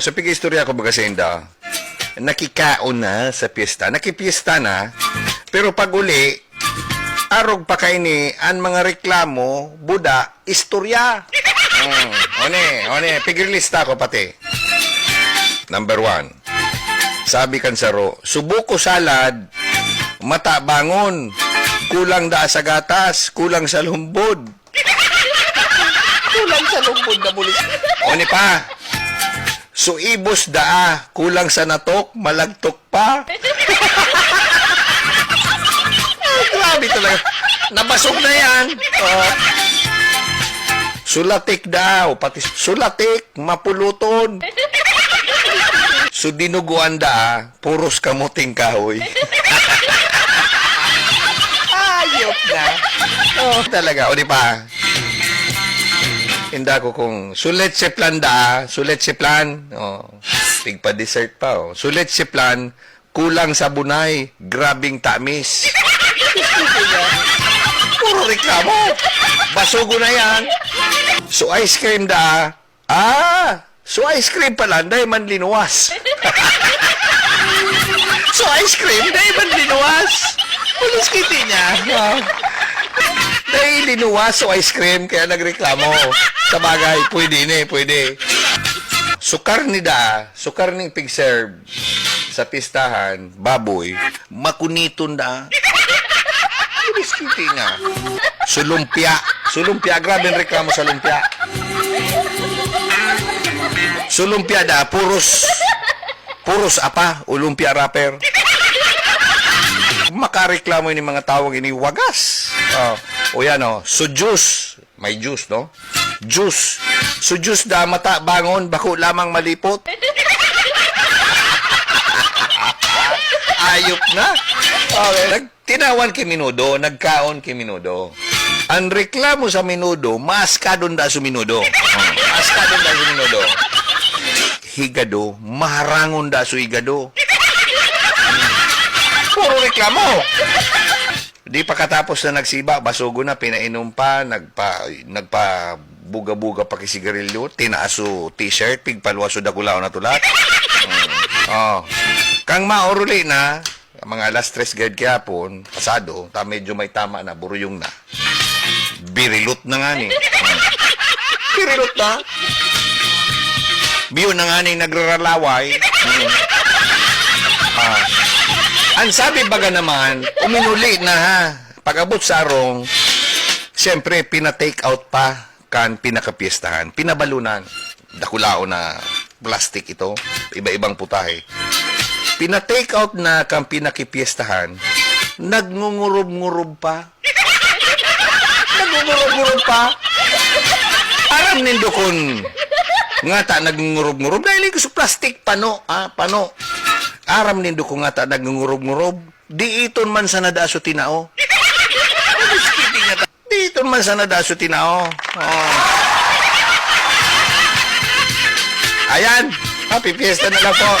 Sa pigistorya ko baga sa inda, nakikaon na sa piyesta. Nakipiesta na, pero pag uli, arog pa kay ni ang mga reklamo, buda, istorya. Mm, one, one, pigilista ko pati. Number one, sabi kan saro, subuko salad, mata bangon, kulang da sa gatas, kulang sa lumbod. kulang sa lumbod na bulis. One pa, suibos daa, kulang sa natok, malagtok pa. Grabe talaga. Nabasog na yan. Oh. Sulatik daw, pati sulatik, mapuluton. So dinuguan da, puros kamuting kahoy. Ayop na. Oh, talaga, o di pa. Hinda ko kung sulit si plan da, sulit si plan. Oh, tigpa dessert pa oh. Sulit si plan, kulang sa bunay, grabing tamis. Puro reklamo. Basugo na yan. So ice cream da. Ah, so ice cream pala, dahil man linuwas. so ice cream, dahil man linuwas. Pulos kiti niya. Ah. Dahil linuwas so ice cream, kaya nagreklamo. Sa bagay, pwede ni, pwede. Sukar ni da, sukar ni pig serve sa pistahan, baboy, makuniton da. Biskiti nga. Sulumpia. Sulumpia. Grabe ang reklamo sa lumpia. Sulumpia da. Puros. Puros apa. Ulumpia rapper. Makareklamo ni mga tawag ini wagas. Oh. O yan oh. So juice. May juice no? Juice. So juice da mata bangon. Bako lamang malipot. Ayop na. Okay. Nag, tinawan kay Minudo, nagkaon kay Minudo. Ang reklamo sa Minudo, mas kadon da sa Minudo. Hmm, Mas kadon da sa Minudo. Higado, maharangon da sa higado. Puro reklamo. Di pa katapos na nagsiba, basugo na, pinainom pa, nagpa, nagpa buga-buga pa kisigarilyo, tinaaso t-shirt, pigpalwaso da kulao na tulat. Hmm. Oh. Kang maoruli na, mga alas tres guard kahapon, pasado, ta medyo may tama na, buruyong na. Birilot na nga ni. Birilot na. Biyo na nga ni nagraralaway. Hmm. Ang sabi baga naman, uminuli na ha. Pag-abot sa arong, siyempre, pina-take out pa kan pinakapiestahan. Pinabalunan. Dakulao na plastic ito. Iba-ibang putahe. Pina-take out na kan pinakipiestahan. Nagngungurob-ngurob pa. Nagngungurob-ngurob pa. Aram nindo kun nga ta nagngungurob-ngurob dahil sa plastic pano, ah, pano. Aram nindo ko nga ta nagngungurob-ngurob. Di iton man sa nadaso tinao. Di iton man sa nadaso tinao. Oh. Ayan, happy fiesta na lang po.